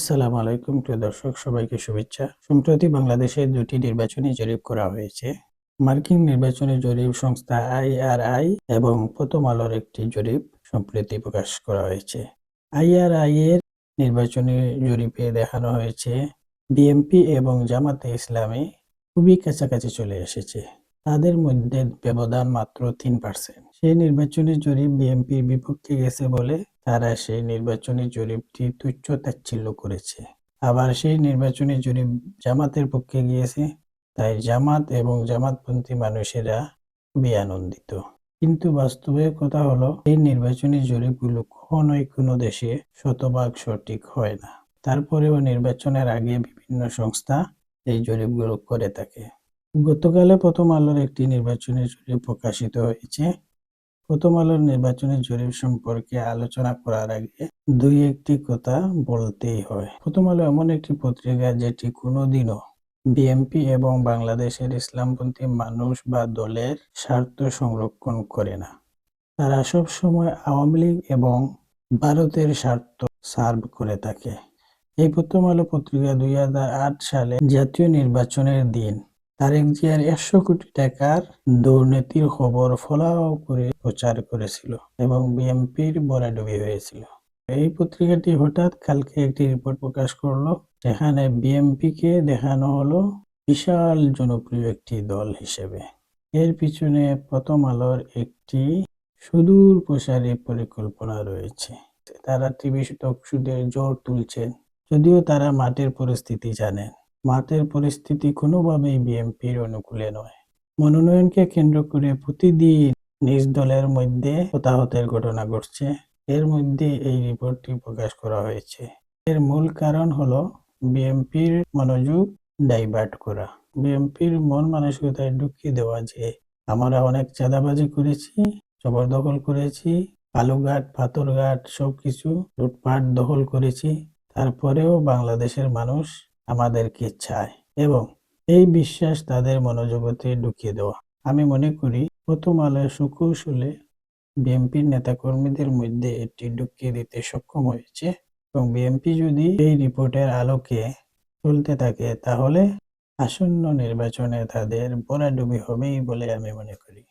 আসসালামু আলাইকুম প্রিয় দর্শক, সবাইকে শুভেচ্ছা। সম্প্রতি বাংলাদেশে দুটি নির্বাচনী জরিপ করা হয়েছে। মার্কিন নির্বাচনী জরিপ সংস্থা আইআরআই এবং প্রথম আলোর একটি জরিপ সম্প্রতি প্রকাশ করা হয়েছে। আইআরআই এর নির্বাচনী জরিপে দেখানো হয়েছে বিএমপি এবং জামাতে ইসলামী খুবই কাছাকাছি চলে এসেছে। তাদের মধ্যে ব্যবধান মাত্র তিন পার্সেন্ট সেই নির্বাচনী জরিপ বিএনপির বিপক্ষে গেছে বলে তারা সেই নির্বাচনী জরিপটি তুচ্ছ তাচ্ছিল্য করেছে। আবার সেই নির্বাচনী জরিপ জামাতের পক্ষে গিয়েছে, তাই জামাত এবং জামাতপন্থী মানুষেরা খুবই আনন্দিত কিন্তু বাস্তবে কথা হলো, এই নির্বাচনী জরিপগুলো কখনোই কোনো দেশে শতভাগ সঠিক হয় না। তারপরেও নির্বাচনের আগে বিভিন্ন সংস্থা এই জরিপগুলো করে থাকে। গতকালে প্রথম আলোর একটি নির্বাচনী জরিপ প্রকাশিত হয়েছে। প্রথম আলোর নির্বাচনী জরিপ সম্পর্কে আলোচনা করার আগে দুই একটি কথা বলতেই হয়। প্রথম আলো এমন একটি পত্রিকা যেটি কোনোদিনও বিএনপি এবং বাংলাদেশের ইসলামপন্থী মানুষ বা দলের স্বার্থ সংরক্ষণ করে না। তারা সব সময় আওয়ামী লীগ এবং ভারতের স্বার্থ সার্ভ করে থাকে। এই প্রথম আলো পত্রিকা দুই হাজার আট সালে জাতীয় নির্বাচনের দিন তারেক জিয়ার একশো কোটি টাকার দুর্নীতির খবর ফলাও করে প্রচার করেছিল এবং বিএনপির বরাডুবি হয়েছিল। এই পত্রিকাটি হঠাৎ কালকে একটি রিপোর্ট প্রকাশ করল, যেখানে বিএনপিকে দেখানো হলো বিশাল জনপ্রিয় একটি দল হিসেবে। এর পিছনে প্রথম আলোর একটি সুদূর প্রসারী পরিকল্পনা রয়েছে। তারা টিভি টকশুদের জোর তুলছেন, যদিও তারা মাঠের পরিস্থিতি জানেন। মাঠের পরিস্থিতি কোনোভাবেই বিএনপির অনুকূলে নয়। মনোনয়নকে কেন্দ্র করে প্রতিদিন নিজ দলের মধ্যে হতাহতের ঘটনা ঘটছে। এর মধ্যে এই রিপোর্টটি প্রকাশ করা হয়েছে। এর মূল কারণ হলো বিএনপির মনোযোগ ডাইভার্ট করা। বিএনপির মন মানসিকতায় ঢুকিয়ে দেওয়া যে আমরা অনেক চাঁদাবাজি করেছি, জবরদখল করেছি কালুঘাট পাথরঘাট সবকিছু লুটপাট, দখল করেছি, তারপরেও বাংলাদেশের মানুষ আমাদেরকে চায় এবং এই বিশ্বাস তাদের মনোজগতে ঢুকিয়ে দেওয়া। আমি মনে করি, প্রথম আলোয় সুকৌশলে বিএনপির নেতাকর্মীদের মধ্যে এটি ঢুকিয়ে দিতে সক্ষম হয়েছে এবং বিএনপি যদি এই রিপোর্টের আলোকে চলতে থাকে, তাহলে আসন্ন নির্বাচনে তাদের বোরাডুবি হবেই বলে আমি মনে করি।